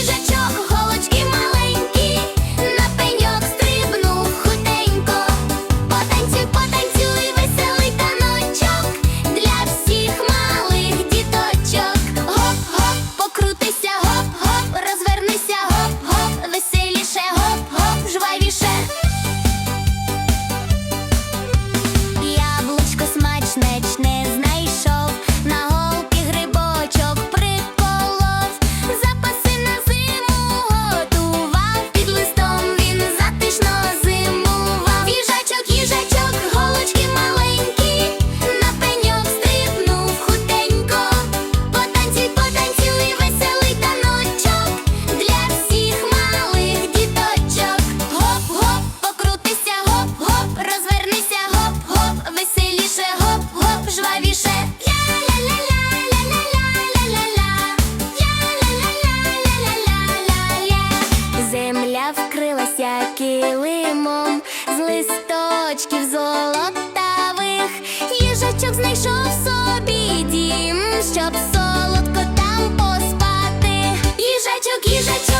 Widzę cię знайшов собі дім, щоб солодко там поспати. Їжачок, їжачок